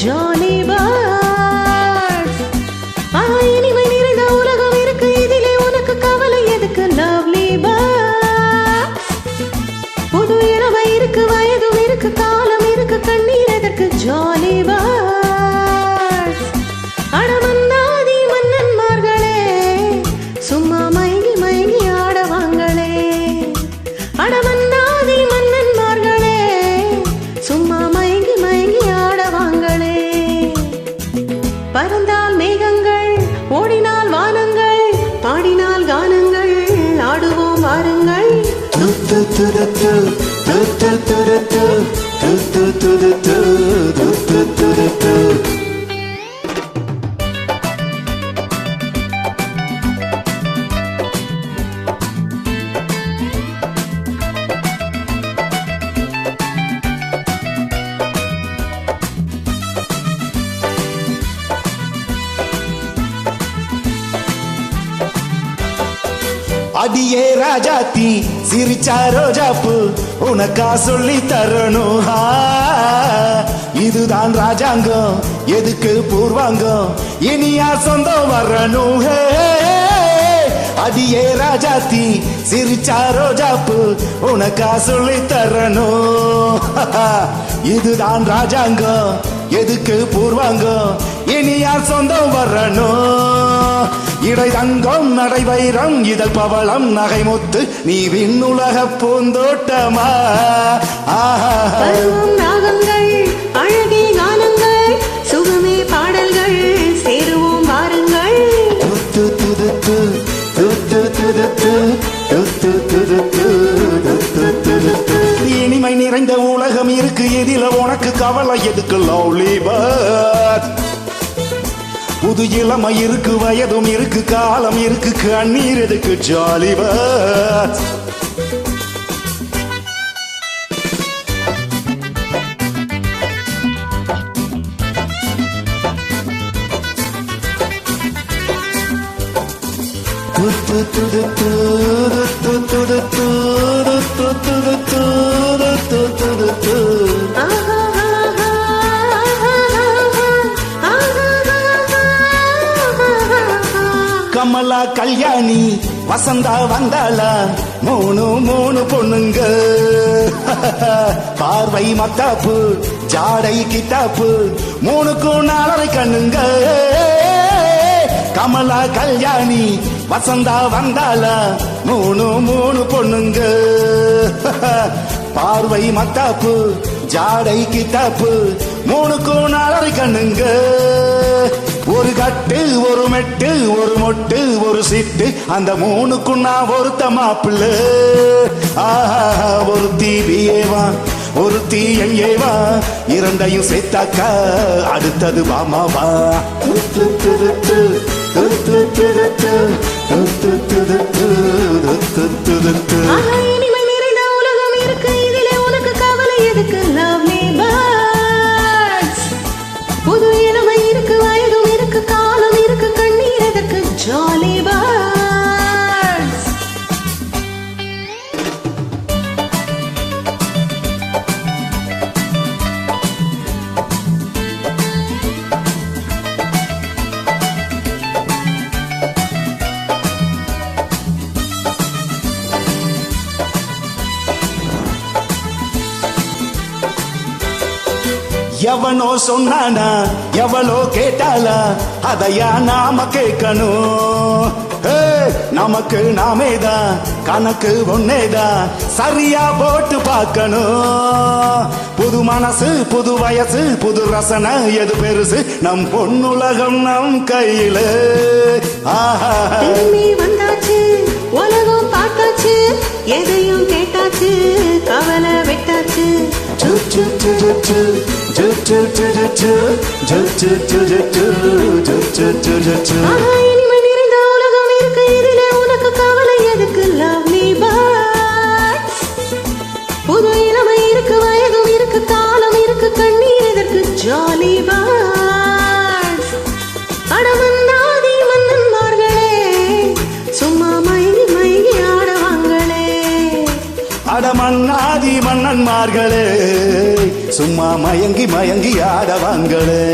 Johnny. Tu tu tu tu tu tu tu tu tu tu tu tu. do அடியே ராஜாத்தி சிரிச்சா ரோஜாப்பு உனக்கா சொல்லி தரணும். இதுதான் ராஜாங்கம் எதுக்கு பூர்வாங்கம்? இனியா சொந்தம் வரணும். அடியே ராஜா தீ அடியே ராஜாத்தி சிரிச்சா ரோஜாப்பு உனக்கா சொல்லி தரணும். இதுதான் ராஜாங்கம் எதுக்கு பூர்வாங்கம்? இனியா சொந்தம் வரணும். இடை தங்கம் நடை வைரம் இதழ் பவளம் நகை முத்து நீ விண்ணுலக பூந்தோட்டமா? ஆஹா. ராகங்கள் அழகே கானங்கள் சுகமே பாடல்கள் சேருவோம் வாருங்கள். துத்து துதுத்து, துத்து துதுத்து, துத்து துதுத்து, துத்து துதுத்து. இனிமை நிறைந்த உலகம் இருக்கு எதில உனக்கு கவலை எதுக்கு லவ்லி பேர்ட்? புது இளமை இருக்கு வயதும் இருக்கு காலம் இருக்கு கண்ணீர் எதுக்கு ஜாலிவா துது துது துது துது துது கல்யாணி வசந்தா வந்தாளா? மூணு மூணு பொண்ணுங்க. பார்வை மத்தாப்பு ஜாடை கித்தாப்பு மூணுக்கும் நாலரை கண்ணுங்க. கமலா கல்யாணி வசந்தா வந்தாளா? மூணு மூணு பொண்ணுங்க. பார்வை மத்தாப்பு ஜாடை கித்தாப்பு மூணுக்கும் நாலரை கண்ணுங்க. ஒரு கட்டு ஒரு மெட்டு ஒரு மொட்டு ஒரு சிட்டு. அந்த மூணுக்கும் நான் ஒருத்த மாப்பிள்ள. ஆஹா ஒரு தீபியேவா ஒரு தீயங்கேவா இரண்டையும் சேர்த்தாக்கா அடுத்தது வாமாவா எவனோ சொன்னானா எவளோ கேட்டாளா அதையா நாம கேட்கணும். நமக்கு நாமேதான் கணக்கு ஒன்னேதான் சரியா போட்டு பார்க்கணும். புது மனசு புது வயசு புது ரசனை எது பெருசு நம் பொன்னுலகம் நம் கையில. ஆஹா. வந்தாச்சு உலகம் பார்த்தாச்சு எதையும் கேட்டாச்சு கவலை விட்டாச்சு. ஜாலி பாஸ் அடமந்தாதி மன்னன்மார்களே சும்மா மயங்கி மயங்கி ஆடவாங்களே அடமன்னா மன்னன்மார்களே சும்மா மயங்கி மயங்கி ஆடவாங்களே.